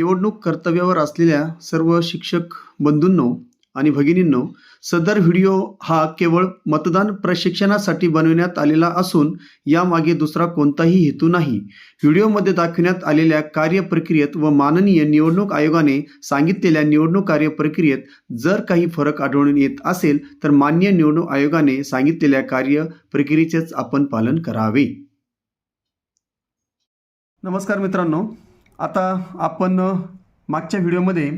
निवडणूक कर्तव्यावर असलेल्या सर्व शिक्षक बंधूंनो आणि भगिनींनो सदर व्हिडिओ हा केवळ मतदान प्रशिक्षणासाठी बनवण्यात आलेला असून यामागे दुसरा कोणताही हेतू नाही. व्हिडिओमध्ये दाखवण्यात आलेल्या कार्यप्रक्रियेत व माननीय निवडणूक आयोगाने सांगितलेल्या निवडणूक कार्यप्रक्रियेत जर काही फरक आढळून येत असेल तर मान्य निवडणूक आयोगाने सांगितलेल्या कार्यप्रक्रियेचेच आपण पालन करावे. नमस्कार मित्रांनो. आता आपण मागच्या व्हिडिओमध्ये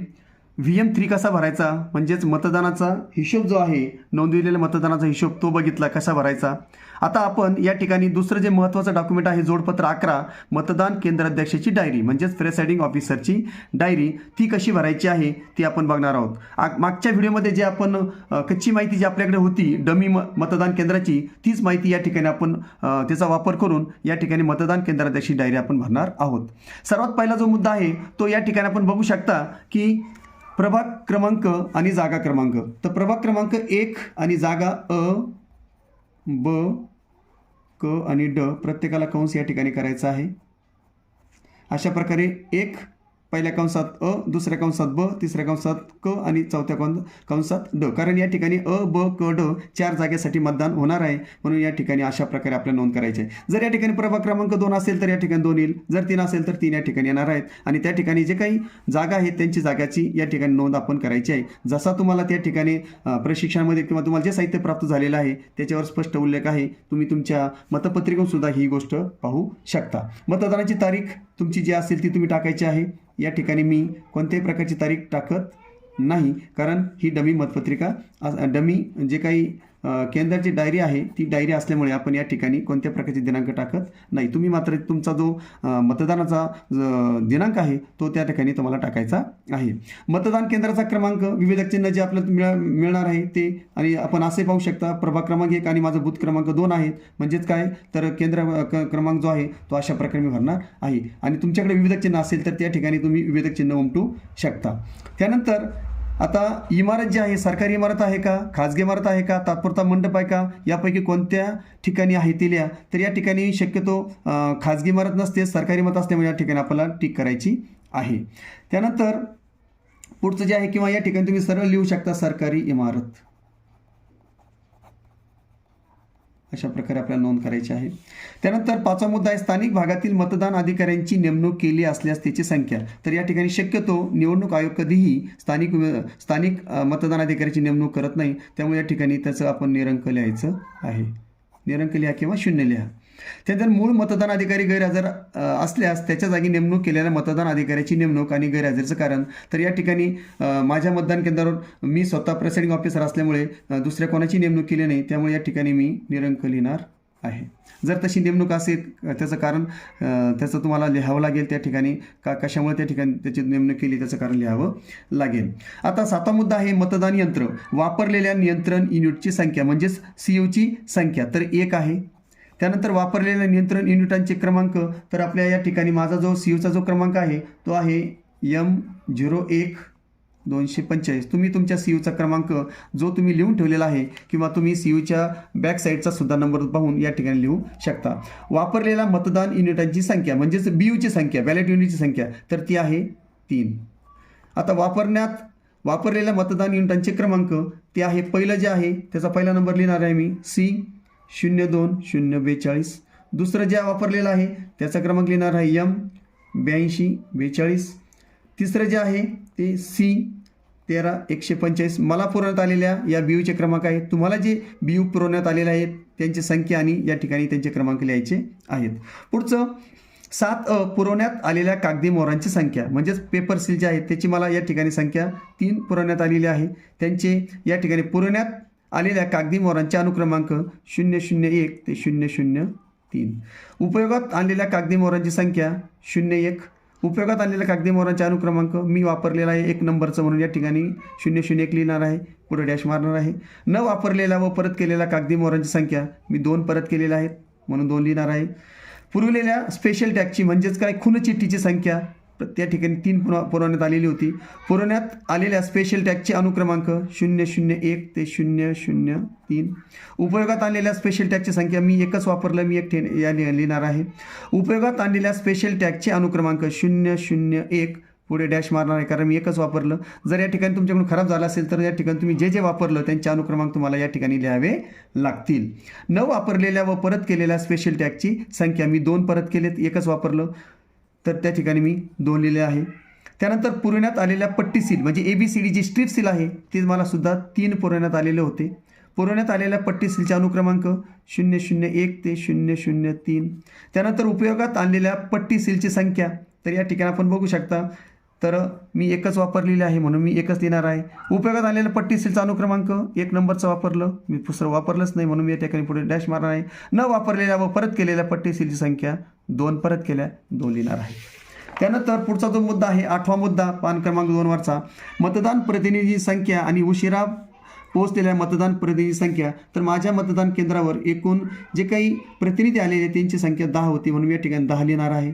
व्ही एम थ्री कसा भरायचा? म्हणजेच मतदानाचा हिशोब जो आहे नोंदविलेल्या मतदानाचा हिशोब तो बघितला कसा भरायचा? आता आपण या ठिकाणी दुसरं जे महत्त्वाचं डॉक्युमेंट आहे जोडपत्र अकरा मतदान केंद्राध्यक्षाची डायरी म्हणजेच प्रेसाइडिंग ऑफिसरची डायरी ती कशी भरायची आहे ती आपण बघणार आहोत. मागच्या व्हिडिओमध्ये जे आपण कच्ची माहिती जी आपल्याकडे होती डमी म मतदान केंद्राची तीच माहिती या ठिकाणी आपण त्याचा वापर करून या ठिकाणी मतदान केंद्राध्यक्षाची डायरी आपण भरणार आहोत. सर्वात पहिला जो मुद्दा आहे तो या ठिकाणी आपण बघू शकता की प्रभाग क्रमांक आणि जागा क्रमांक. तर प्रभाग क्रमांक एक आणि जागा अ ब क आणि ड प्रत्येकाला कंस या ठिकाणी करायचा आहे. अशा प्रकारे एक पहिल्या कंसात अ दुसऱ्या कंसात ब तिसऱ्या कंसात क आणि चौथ्या कं कंसात ड. कारण या ठिकाणी अ ब क ड चार जागेसाठी मतदान होणार आहे. म्हणून या ठिकाणी अशा प्रकारे आपल्याला नोंद करायची आहे. जर या ठिकाणी प्रभाग क्रमांक दोन असेल तर या ठिकाणी दोन येईल. जर तीन असेल तर तीन या ठिकाणी येणार आहेत. आणि त्या ठिकाणी जे काही जागा आहेत त्यांची जागाची या ठिकाणी नोंद आपण करायची आहे. जसा तुम्हाला त्या ठिकाणी प्रशिक्षणामध्ये किंवा तुम्हाला जे साहित्य प्राप्त झालेलं आहे त्याच्यावर स्पष्ट उल्लेख आहे. तुम्ही तुमच्या मतपत्रिकेतून सुद्धा ही गोष्ट पाहू शकता. मतदानाची तारीख तुमची जी असेल ती तुम्ही टाकायची आहे. या ठिकाणी मी कोणत्याही प्रकारची तारीख टाकत नाही कारण ही डमी मतपत्रिका डमी जे काही केंद्राची डायरी आहे ती डायरी असल्यामुळे आपण या ठिकाणी कोणत्या प्रकारचे दिनांक टाकत नाही. तुम्ही मात्र तुमचा जो मतदानाचा ज- दिनांक आहे तो त्या ठिकाणी तुम्हाला टाकायचा आहे. मतदान केंद्राचा क्रमांक विविध चिन्ह जे आपल्याला मिळ मिळणार आहे ते आणि आपण असे पाहू शकता प्रभाग क्रमांक एक आणि माझा बूथ क्रमांक दोन आहेत. म्हणजेच काय? तर केंद्र क- क्रमांक जो आहे तो अशा प्रकारे मी भरणार आहे. आणि तुमच्याकडे विविध चिन्ह असेल तर त्या ठिकाणी तुम्ही विविध चिन्ह उमटू शकता. त्यानंतर आता इमारत जी आहे सरकारी इमारत आहे का खाजगी इमारत आहे का तात्पुरता मंडप आहे का यापैकी कोणत्या ठिकाणी आहे तिल्या तर या ठिकाणी शक्यतो खाजगी इमारत नसते सरकारी इमारत असल्यामुळे या ठिकाणी आपल्याला टिक करायची आहे. त्यानंतर पुढचं जे आहे किंवा या ठिकाणी तुम्ही सरळ लिहू शकता सरकारी इमारत. अशा प्रकारे आपल्याला नोंद करायची आहे. त्यानंतर पाचवा मुद्दा आहे स्थानिक भागातील मतदान अधिकाऱ्यांची नेमणूक केली असल्यास त्याची संख्या. तर या ठिकाणी शक्यतो निवडणूक आयोग कधीही स्थानिक स्थानिक मतदान अधिकाऱ्याची नेमणूक करत नाही. त्यामुळे या ठिकाणी त्याचं आपण निरंक लिहायचं आहे. निरंक लिहा किंवा शून्य लिहा. त्यानंतर मूळ मतदान अधिकारी गैरहजर असल्यास त्याच्या जागी नेमणूक केलेल्या मतदान अधिकाऱ्याची नेमणूक आणि गैरहजेरीचं कारण. तर या ठिकाणी माझ्या मतदान केंद्रावर मी स्वतः प्रेसिडिंग ऑफिसर असल्यामुळे दुसऱ्या कोणाची नेमणूक केली नाही त्यामुळे या ठिकाणी मी निरंक लिहिणार आहे. जर तशी नेमणूक असेल त्याचं कारण त्याचं तुम्हाला लिहावं लागेल त्या ठिकाणी. का कशामुळे त्या ठिकाणी त्याची नेमणूक केली त्याचं कारण लिहावं लागेल. आता सातवा मुद्दा आहे मतदान यंत्र. वापरलेल्या नियंत्रण युनिटची संख्या म्हणजेच सी यूची संख्या तर एक आहे. त्यानंतर वापरलेल्या नियंत्रण युनिटांचे क्रमांक तर आपल्या या ठिकाणी माझा जो सी यूचा जो क्रमांक आहे तो आहे यम झिरो एक दोनशे पंचेचाळीस. तुम्ही तुमच्या सी यूचा क्रमांक जो तुम्ही लिहून ठेवलेला आहे किंवा तुम्ही सी यूच्या बॅक साईडचा सुद्धा नंबर पाहून या ठिकाणी लिहू शकता. वापरलेल्या मतदान युनिटांची संख्या म्हणजेच बी यूची संख्या बॅलेट युनिटची संख्या तर ती आहे तीन. आता वापरण्यात वापरलेल्या मतदान युनिटांचे क्रमांक ते आहे पहिलं जे आहे त्याचा पहिला नंबर लिहिणार आहे मी सी शून्य दोन शून्य बेचाळीस. दुसरं जे वापरलेलं आहे त्याचा क्रमांक लिहिणार आहे यम ब्याऐंशी बेचाळीस. तिसरं जे आहे ते सी तेरा एकशे पंचेचाळीस. मला पुरवण्यात आलेल्या या बी यूचे क्रमांक आहेत. तुम्हाला जे बी यू पुरवण्यात आलेले आहेत त्यांची संख्या आणि या ठिकाणी त्यांचे क्रमांक लिहायचे आहेत. पुढचं सात अ पुरवण्यात आलेल्या कागदी मोहरांची संख्या. म्हणजेच पेपर सील जे आहेत त्याची मला या ठिकाणी संख्या तीन पुरवण्यात आलेली आहे. त्यांचे या ठिकाणी पुरवण्यात आलेल्या कागदी मोहरांचे अनुक्रमांक शून्य शून्य एक ते शून्य शून्य तीन. उपयोगात आणलेल्या कागदी मोहरांची संख्या शून्य एक. उपयोगात आणलेल्या कागदी मोहरांचे अनुक्रमांक मी वापरलेला आहे एक नंबरचं म्हणून या ठिकाणी शून्य शून्य एक लिहिणार आहे. पुढे डॅश मारणार आहे. न वापरलेल्या व परत केलेल्या कागदी मोहरांची संख्या मी दोन परत केलेल्या आहेत म्हणून दोन लिहिणार आहे. पुरवलेल्या स्पेशल टॅगची म्हणजेच काय? खून चिठ्ठीची संख्या तर त्या ठिकाणी तीन पुरा पुरवण्यात आलेली होती. पुरवण्यात आलेल्या स्पेशल टॅगचे अनुक्रमांक शून्य शून्य एक ते शून्य शून्य तीन. उपयोगात आणलेल्या स्पेशल टॅगची संख्या मी एकच वापरलं मी एक ठे या लिहिणार आहे. उपयोगात आणलेल्या स्पेशल टॅगचे अनुक्रमांक शून्य शून्य एक. पुढे डॅश मारणार आहे कारण मी एकच वापरलं. जर या ठिकाणी तुमच्याकडून खराब झालं असेल तर या ठिकाणी तुम्ही जे जे वापरलं त्यांचे अनुक्रमांक तुम्हाला या ठिकाणी लिहावे लागतील. न वापरलेल्या व परत केलेल्या स्पेशल टॅगची संख्या मी दोन परत केलेत एकच वापरलं. तर त्या ठिकाणी मी दोन लिहिले आहे. त्यानंतर पुरवण्यात आलेल्या पट्टी सील म्हणजे A B C D G strip seal आहे ती मला सुद्धा तीन पुरवण्यात आलेले होते. पुरवण्यात आलेल्या पट्टी सीलचे अनुक्रमांक शून्य शून्य एक ते शून्य शून्य तीन. त्यानंतर उपयोगात आणलेल्या पट्टी सीलची संख्या तर या ठिकाणी आपण बघू शकता. तर मी एकच वापरलेली आहे म्हणून मी एकच लिहिणार आहे. उपयोगात आलेलं पट्टी सीलचा अनुक्रमांक एक नंबरचं वापरलं. मी दुसरं वापरलंच नाही म्हणून मी या ठिकाणी पुढे डॅश मारणार आहे. न वापरलेल्या व परत केलेल्या पट्टी सीलची संख्या दोन परत केल्या दोन लिहिणार आहे. त्यानंतर पुढचा जो मुद्दा आहे आठवा मुद्दा पान क्रमांक दोनवरचा मतदान प्रतिनिधी संख्या आणि उशिरा पोहोचलेल्या मतदान प्रतिनिधी संख्या. तर माझ्या मतदान केंद्रावर एकूण जे काही प्रतिनिधी आलेले त्यांची संख्या दहा होती म्हणून या ठिकाणी दहा लिहिणार आहे.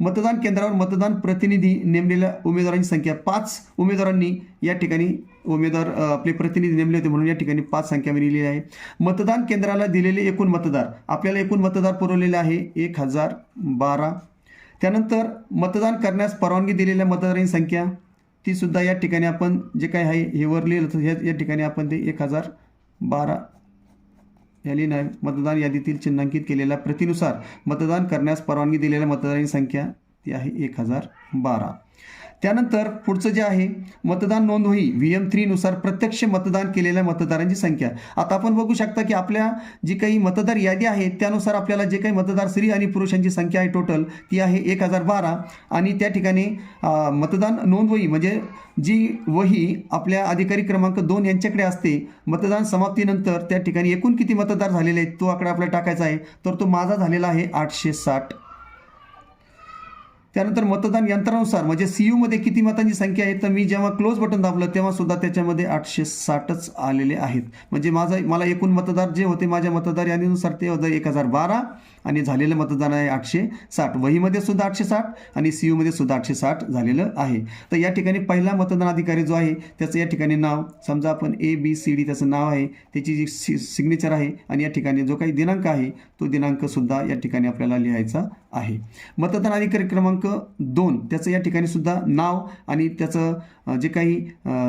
मतदान केंद्रावर मतदान प्रतिनिधी नेमलेल्या उमेदवारांची संख्या पाच उमेदवारांनी या ठिकाणी उमेदवार आपले प्रतिनिधी नेमले होते म्हणून या ठिकाणी पाच संख्या मी लिहिलेली आहे. मतदान केंद्राला दिलेले एकूण मतदार आपल्याला एकूण मतदार पुरवलेले आहे एक हजार बारा. त्यानंतर मतदान करण्यास परवानगी दिलेल्या मतदारांची संख्या ती सुद्धा या ठिकाणी आपण जे काय आहे हे वर लिहिलं तर या ठिकाणी आपण ते एक हजार बारा या मतदान यादीतील चिन्हांकित केलेल्या प्रतीनुसार मतदान करण्यास परवानगी दिलेल्या मतदारांची संख्या ती आहे एक हजार बारा. त्यानंतर पुढचं जे आहे मतदान नोंद होई. व्ही एम थ्रीनुसार प्रत्यक्ष मतदान केलेल्या मतदारांची संख्या. आता आपण बघू शकता की आपल्या जी काही मतदार यादी आहे त्यानुसार आपल्याला जे काही मतदार स्त्री आणि पुरुषांची संख्या आहे टोटल ती आहे एक हजार बारा. आणि त्या ठिकाणी मतदान मतदान नोंदवही म्हणजे जी वही आपल्या अधिकारी क्रमांक दोन यांच्याकडे असते मतदान समाप्तीनंतर त्या ठिकाणी एकूण किती मतदार झालेले आहेत तो आकडा आपल्याला टाकायचा आहे. तर तो माझा झालेला आहे आठशे साठ. त्यानंतर मतदान यंत्रानुसार म्हणजे सी यूमध्ये किती मतांची संख्या आहे तर मी जेव्हा क्लोज बटन दाबलं तेव्हा सुद्धा त्याच्यामध्ये आठशे साठच आलेले आहेत. म्हणजे माझा मला एकूण मतदार जे होते माझ्या मतदार यादीनुसार ते होतं एक हजार बारा आणि झालेलं मतदान आहे आठशे साठ. वहीमध्ये सुद्धा आठशे साठ आणि सी यूमध्ये सुद्धा आठशे साठ झालेलं आहे. तर या ठिकाणी पहिला मतदान अधिकारी जो आहे त्याचं या ठिकाणी नाव समजा आपण ए बी सी डी त्याचं नाव आहे त्याची जी सि सिग्नेचर आहे आणि या ठिकाणी जो काही दिनांक आहे तो दिनांकसुद्धा या ठिकाणी आपल्याला लिहायचा आहे. मतदान अधिकारी क्रमांक दोन त्याचं या ठिकाणी सुद्धा नाव आणि त्याचं जे काही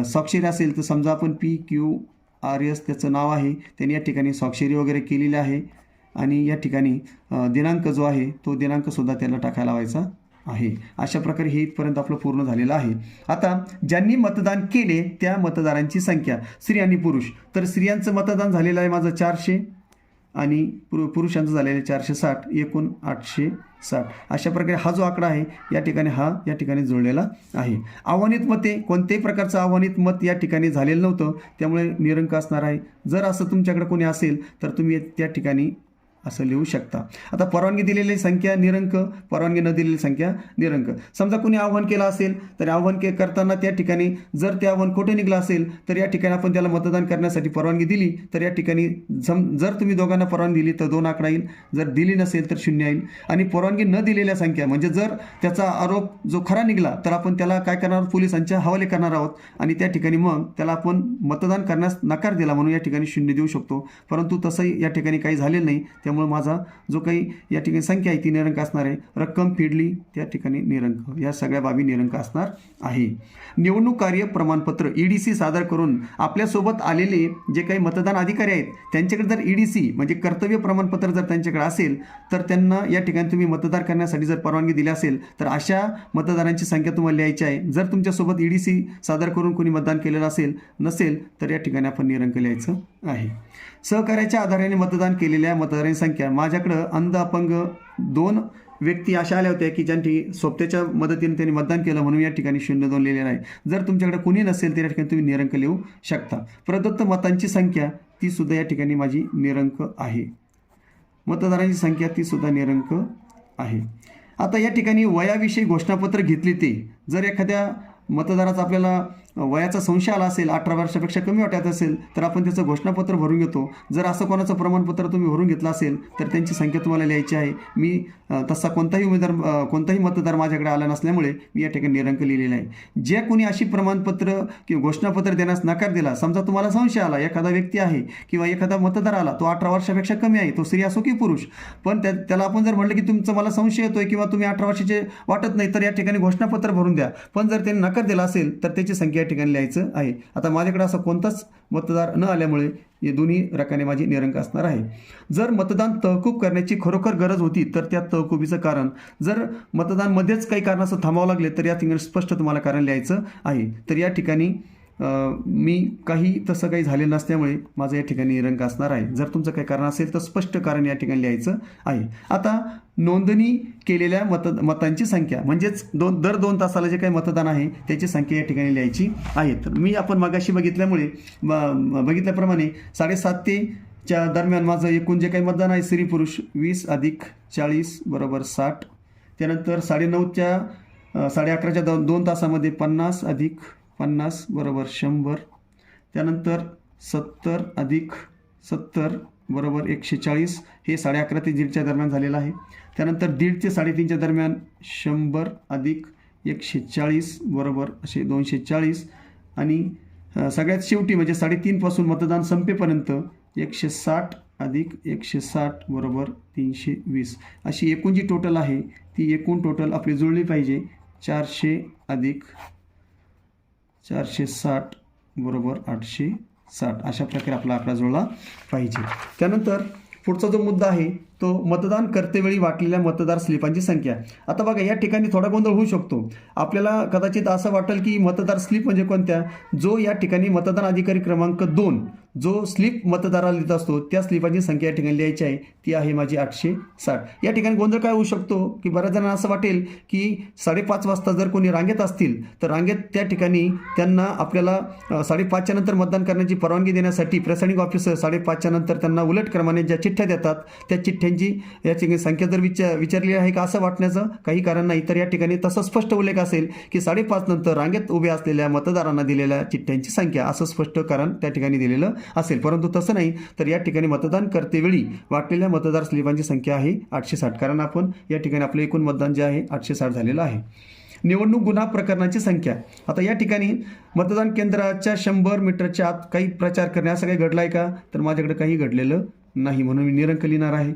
स्वाक्षरी असेल तर समजा आपण पी क्यू आर एस त्याचं नाव आहे त्यांनी या ठिकाणी स्वाक्षरी वगैरे केलेली आहे. आणि या ठिकाणी दिनांक जो आहे तो दिनांकसुद्धा त्याला टाकायला लावायचा आहे. अशा प्रकारे हे इथपर्यंत आपलं पूर्ण झालेलं आहे. आता ज्यांनी मतदान केले त्या मतदारांची संख्या स्त्री आणि पुरुष. तर स्त्रियांचं मतदान झालेलं आहे माझं चारशे. आणि पुरु पुरुषांचं झालेलं चारशे साठ एकूण आठशे साठ. अशा प्रकारे हा जो आकडा आहे या ठिकाणी हा या ठिकाणी जुळलेला आहे. आव्हानित मते कोणत्याही प्रकारचं आव्हानित मत या ठिकाणी झालेलं नव्हतं त्यामुळे निरंक असणार आहे. जर असं तुमच्याकडे कोणी असेल तर तुम्ही त्या ठिकाणी असं लिहू शकता. आता परवानगी दिलेली संख्या निरंक परवानगी न दिलेली संख्या निरंक. समजा कोणी आव्हान केलं असेल तर आव्हान के करताना त्या ठिकाणी जर ते आव्हान खोटं निघलं असेल तर या ठिकाणी आपण त्याला मतदान करण्यासाठी परवानगी दिली तर या ठिकाणी जम जर तुम्ही दोघांना परवानगी दिली तर दोन आकडा येईल. जर दिली नसेल तर शून्य येईल. आणि परवानगी न दिलेल्या संख्या म्हणजे जर त्याचा आरोप जो खरा निघला तर आपण त्याला काय करणार? आहोत? पोलिसांच्या हवाले करणार आहोत. आणि त्या ठिकाणी मग त्याला आपण मतदान करण्यास नकार दिला म्हणून या ठिकाणी शून्य देऊ शकतो. परंतु तसंही या ठिकाणी काही झालेलं नाही. त्यामुळे माझा जो काही या ठिकाणी संख्या आहे ती निरंक असणार आहे. रक्कम फेडली त्या ठिकाणी निरंक. या सगळ्या बाबी निरंक असणार आहे. निवडणूक कार्य प्रमाणपत्र ई डी सी सादर करून आपल्यासोबत आलेले जे काही मतदान अधिकारी आहेत त्यांच्याकडे जर ई डी सी म्हणजे कर्तव्य प्रमाणपत्र जर त्यांच्याकडे असेल तर त्यांना या ठिकाणी तुम्ही मतदार करण्यासाठी जर परवानगी दिली असेल तर अशा मतदारांची संख्या तुम्हाला लिहायची आहे. जर तुमच्यासोबत ई डी सी सादर करून कोणी मतदान केलेलं असेल नसेल तर या ठिकाणी आपण निरंक लिहायचं आहे. सहकार्याच्या आधाराने मतदान केलेल्या मतदारांची संख्या माझ्याकडं अंध अपंग दोन व्यक्ती अशा आल्या होत्या की ज्यांनी सोबत्याच्या मदतीने त्यांनी मतदान केलं म्हणून या ठिकाणी शून्य दोन लिहिलेलं आहे. जर तुमच्याकडे कुणी नसेल तर या ठिकाणी तुम्ही निरंक लिहू शकता. प्रदत्त मतांची संख्या ती सुद्धा या ठिकाणी माझी निरंक आहे. मतदारांची संख्या ती सुद्धा निरंक आहे. आता या ठिकाणी वयाविषयी घोषणापत्र घेतली ते. जर एखाद्या मतदाराचा आपल्याला वयाचा संशय आला असेल अठरा वर्षापेक्षा कमी वाटत असेल तर आपण त्याचं घोषणापत्र भरून घेतो. जर असं कोणाचं प्रमाणपत्र तुम्ही भरून घेतलं असेल तर त्यांची संख्या तुम्हाला लिहायची आहे. मी तसा कोणताही उमेदवार कोणताही मतदार माझ्याकडे आला नसल्यामुळे मी या ठिकाणी निरंक लिहिलेला आहे. जे कोणी अशी प्रमाणपत्र किंवा घोषणापत्र देण्यास नकार दिला समजा तुम्हाला संशय आला एखादा व्यक्ती आहे किंवा एखादा मतदार आला तो अठरा वर्षापेक्षा कमी आहे तो स्त्री असो की पुरुष पण त्या त्याला आपण जर म्हटलं की तुमचं मला संशय येतोय किंवा तुम्ही अठरा वर्षाचे वाटत नाही तर या ठिकाणी घोषणापत्र भरून द्या. पण जर त्यांनी नकार दिला असेल तर त्याची संख्या ठिकाणी लिहायचं आहे. आता माझ्याकडे असं कोणताच मतदार न आल्यामुळे हे दोन्ही रकाने माझी निरंक असणार आहे. जर मतदान तहकूब करण्याची खरोखर गरज होती तर त्या तहकुबीचं कारण. जर मतदानमध्येच काही काही असं थांबावं लागले तर या ठिकाणी स्पष्ट तुम्हाला कारण लिहायचं आहे. तर या ठिकाणी मी काही तसं काही झालेलं नसल्यामुळे माझं या ठिकाणी निरंक असणार आहे. जर तुमचं काही कारण असेल तर स्पष्ट कारण या ठिकाणी लिहायचं आहे. आता नोंदणी केलेल्या मत मतांची संख्या म्हणजेच दोन दर दोन तासाला जे काही मतदान आहे त्याची संख्या या ठिकाणी लिहायची आहे. तर मी आपण मागाशी बघितल्यामुळे बघितल्याप्रमाणे साडेसात ते च्या दरम्यान माझं एकूण जे काही मतदान आहे स्त्री पुरुष वीस अधिक चाळीस बरोबर साठ. त्यानंतर साडेनऊच्या साडे अकराच्या दोन दोन तासामध्ये पन्नास अधिक पन्नास बरोबर शंभर. त्यानंतर सत्तर अधिक सत्तर बरोबर एकशे चाळीस हे साडे अकरा ते दीडच्या दरम्यान झालेलं आहे. त्यानंतर दीड ते साडेतीनच्या दरम्यान शंभर अधिक एकशे चाळीस बरोबर असे दोनशे चाळीस. आणि सगळ्यात शेवटी म्हणजे साडेतीनपासून मतदान संपेपर्यंत एकशे साठ अधिक एकशे साठ बरोबर तीनशे वीस. अशी एकूण जी टोटल आहे ती एकूण टोटल आपली जुळली पाहिजे चारशे अधिक चारशे साठ बरोबर आठशे साठ अशा प्रकारे आपला आकडा जुळला पाहिजे. त्यानंतर पुढचा जो मुद्दा आहे तो मतदान करतेवेळी वाटलेल्या मतदार स्लिपांची संख्या. आता बघा या ठिकाणी थोडा गोंधळ होऊ शकतो. आपल्याला कदाचित असं वाटेल की मतदार स्लिप म्हणजे कोणत्या? जो या ठिकाणी मतदान अधिकारी क्रमांक दोन जो स्लिप मतदाराला लिहित असतो त्या स्लिपांची संख्या या ठिकाणी लिहायची आहे. ती आहे माझी आठशे साठ. या ठिकाणी गोंधळ काय होऊ शकतो? की बऱ्याच जणांना असं वाटेल की साडेपाच वाजता जर कोणी रांगेत असतील तर रांगेत त्या ठिकाणी त्यांना आपल्याला साडेपाचच्या नंतर मतदान करण्याची परवानगी देण्यासाठी प्रेसायडिंग ऑफिसर साडेपाचच्या नंतर त्यांना उलट क्रमाने ज्या चिठ्ठ्या देतात त्या चिठ्ठ्यांची या ठिकाणी संख्या जर विचार विचारली आहे का असं वाटण्याचं काही कारण नाही. तर या ठिकाणी तसा स्पष्ट उल्लेख असेल की साडेपाच नंतर रांगेत उभे असलेल्या मतदारांना दिलेल्या चिठ्ठ्यांची संख्या असं स्पष्ट कारण त्या ठिकाणी दिलेलं असेल. परंतु तसं नाही तर या ठिकाणी मतदान करतेवेळी वाटलेल्या मतदार स्लिपांची संख्या आहे आठशे साठ. कारण आपण या ठिकाणी आपलं एकूण मतदान जे आहे आठशे साठ झालेलं आहे. निवडणूक गुन्हा प्रकरणाची संख्या. आता या ठिकाणी मतदान केंद्राच्या शंभर मीटरच्या आत काही प्रचार करणे असं काही घडलं आहे का? तर माझ्याकडे काही घडलेलं नाही म्हणून मी निरंक लिहिणार आहे.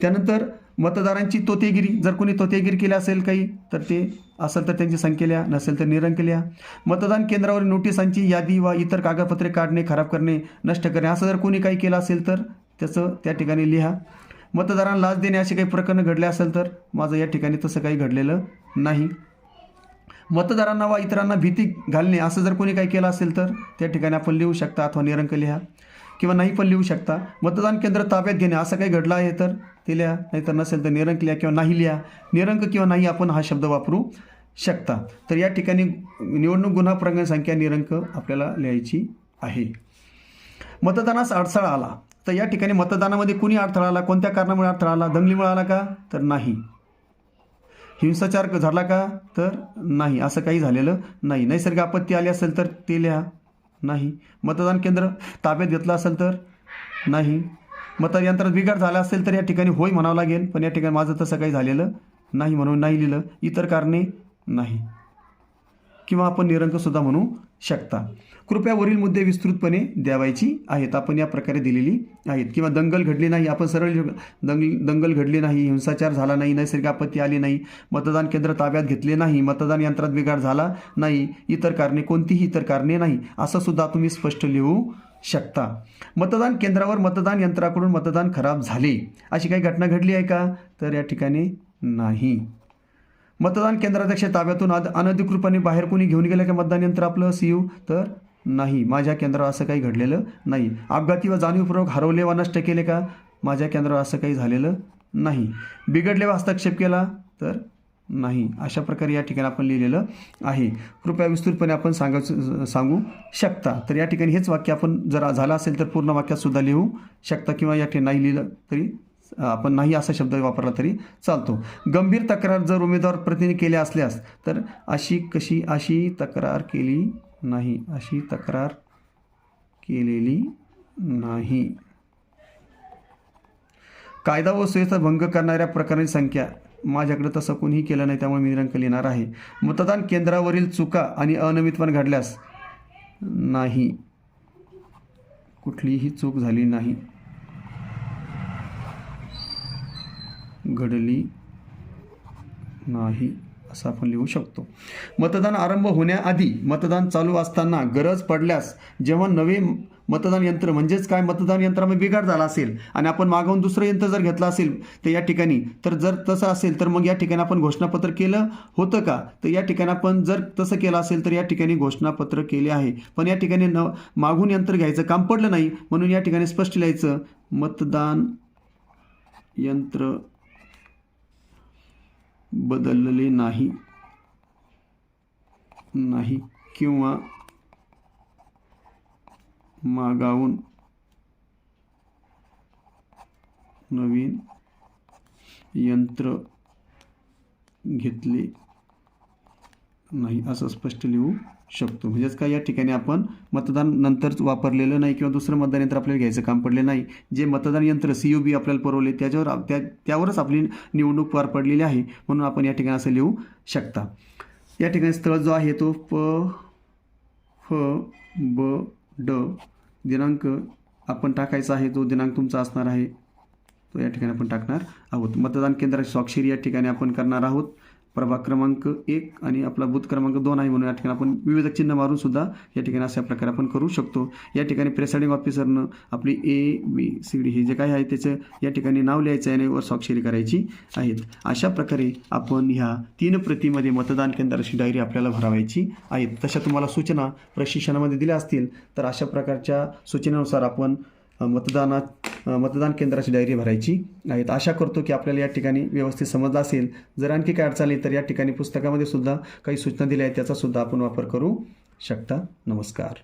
त्यानंतर मतदारांची तोतेगिरी जर कोणी तोतेगिरी केली असेल काही तर ते असेल तर त्यांची संख्येल्या नसेल तर निरंक लिहा मतदान केंद्रावर नोटिसांची यादी वा इतर कागदपत्रे काढणे खराब करणे नष्ट करणे असं जर कोणी काही केलं असेल तर त्याचं त्या ठिकाणी लिहा. मतदारांना लाच देणे असे काही प्रकरण घडले असेल तर माझं या ठिकाणी तसं काही घडलेलं नाही. मतदारांना वा इतरांना भीती घालणे असं जर कोणी काही केलं असेल तर त्या ठिकाणी आपण लिहू शकता अथवा निरंक लिहा. किंवा नाही पण लिहू शकता. मतदान केंद्र ताब्यात घेणे असं काही घडलं आहे तर ते लिहा नाहीतर नसेल तर निरंक लिहा किंवा नाही लिहा. निरंक किंवा नाही आपण हा शब्द वापरू शकता. तर या ठिकाणी निवडणूक गुन्हा प्रकरण संख्या निरंक आपल्याला लिहायची आहे. मतदानास अडथळा आला. तर या ठिकाणी मतदानामध्ये कुणी अडथळा आला? कोणत्या कारणामुळे अडथळा आला? दंगलीमुळे आला का? तर नाही. हिंसाचार झाला का? तर नाही. असं काही झालेलं नाही. नैसर्गिक आपत्ती आली असेल तर ते लिहा. नाही. मतदान केंद्र ताब्यात घेतलं असेल तर नाही. मतयंत्रात बिघाड झाला असेल तर या ठिकाणी होय म्हणावं लागेल. पण या ठिकाणी माझं तसं काही झालेलं नाही म्हणून नाही लिहिलं. इतर कारणे नाही. किंवा आपण निरंकसुद्धा म्हणू शकता. कृपया वरील मुद्दे विस्तृतपणे द्यावायची आहेत. आपण या प्रकारे दिलेली आहेत. किंवा दंगल घडली नाही. आपण सरळ दंग दंगल घडली नाही. हिंसाचार झाला नाही. नैसर्गिक आपत्ती आली नाही. मतदान केंद्र ताब्यात घेतले नाही. मतदान यंत्रात बिघाड झाला नाही. इतर कारणे कोणतीही इतर कारणे नाही. असंसुद्धा तुम्ही स्पष्ट लिहू शकता. मतदान केंद्रावर मतदान यंत्राकडून मतदान खराब झाले. अशी काही घटना घडली आहे का? तर या ठिकाणी नाही. मतदान केंद्राध्यक्ष ताब्यातून अद अनधिकृतपणे बाहेर कोणी घेऊन गेलं का मतदान यंत्र आपलं सीयू? तर नाही. माझ्या केंद्रावर असं काही घडलेलं नाही. अपघाती व जाणीवपूर्वक हरवले व नष्ट केले का? माझ्या केंद्रावर असं काही झालेलं नाही. बिघडले व हस्तक्षेप केला? तर नाही. अशा प्रकारे या ठिकाणी आपण लिहिलेलं आहे. कृपया विस्तृतपणे आपण सांगायचं सांगू शकता. तर या ठिकाणी हेच वाक्य आपण जर झालं असेल तर पूर्ण वाक्यातसुद्धा लिहू शकता किंवा या ठिकाणी नाही लिहिलं तरी आपण नाही असा शब्द वापरला तरी चालतो. गंभीर तक्रार जर उमेदवार प्रतिनिधी केल्या असल्यास तर अशी कशी अशी तक्रार केली नाही. अशी तक्रार केलेली नाही. कायदा व सुव्यवस्था भंग करणाऱ्या प्रकरणांची संख्या माझ्याकडे तसं कोणीही केलं नाही त्यामुळे मी निरंक लिहिणार आहे. मतदान केंद्रावरील चुका आणि अनियमितपण घडल्यास नाही. कुठलीही चूक झाली नाही. घडली नाही असं आपण लिहू शकतो. मतदान आरंभ होण्याआधी मतदान चालू असताना गरज पडल्यास जेव्हा नवे मतदान यंत्र म्हणजेच काय? मतदान यंत्रामध्ये बिघाड झाला असेल आणि आपण मागवून दुसरं यंत्र जर घेतलं असेल तर या ठिकाणी तर जर तसं असेल तर मग या ठिकाणी आपण घोषणापत्र केलं होतं का? तर या ठिकाणी आपण जर तसं केलं असेल तर या ठिकाणी घोषणापत्र केले आहे. पण या ठिकाणी न मागून यंत्र घ्यायचं काम पडलं नाही म्हणून या ठिकाणी स्पष्ट लिहायचं मतदान यंत्र बदलले नाही. नाही किंवा मागावून नवीन यंत्र घेतले नाही असं स्पष्ट लिहू शकतो. म्हणजेच काय? या ठिकाणी आपण मतदान नंतरच वापरलेलं नाही किंवा दुसरं मतदान यंत्र आपल्याला घ्यायचं काम पडले नाही. जे मतदान यंत्र सी यू बी आपल्याला पुरवले त्याच्यावर त्या त्यावरच आपली निवडणूक पार पडलेली आहे. म्हणून आपण या ठिकाणी असं लिहू शकता. या ठिकाणी स्थळ जो आहे तो प फ ब ड दिनांक आपण टाकायचा आहे तो दिनांक तुमचा असणार आहे. तो या ठिकाणी आपण टाकणार आहोत. मतदान केंद्राची स्वाक्षरी या ठिकाणी आपण करणार आहोत. प्रभाग क्रमांक एक आणि आपला बूथ क्रमांक दोन आहे म्हणून या ठिकाणी आपण विविध चिन्ह मारून सुद्धा या ठिकाणी अशा प्रकारे आपण करू शकतो. या ठिकाणी प्रेसाइडिंग ऑफिसरनं आपली ए बी सी डी हे जे काही आहे त्याचं या ठिकाणी नाव लिहायचं आहे आणि वर स्वाक्षरी करायची आहेत. अशा प्रकारे आपण ह्या तीन प्रतीमध्ये मतदान केंद्राची डायरी आपल्याला भरावायची आहेत. तशा तुम्हाला सूचना प्रशिक्षणामध्ये दिल्या असतील तर अशा प्रकारच्या सूचनेनुसार आपण मतदानात मतदान केंद्राची डायरी भरायची आहेत. आशा करतो की आपल्याला या ठिकाणी व्यवस्थित समजलं असेल. जर आणखी काय अडचण तर या ठिकाणी पुस्तकामध्ये सुद्धा काही सूचना दिल्या आहेत त्याचा सुद्धा आपण वापर करू शकता. नमस्कार.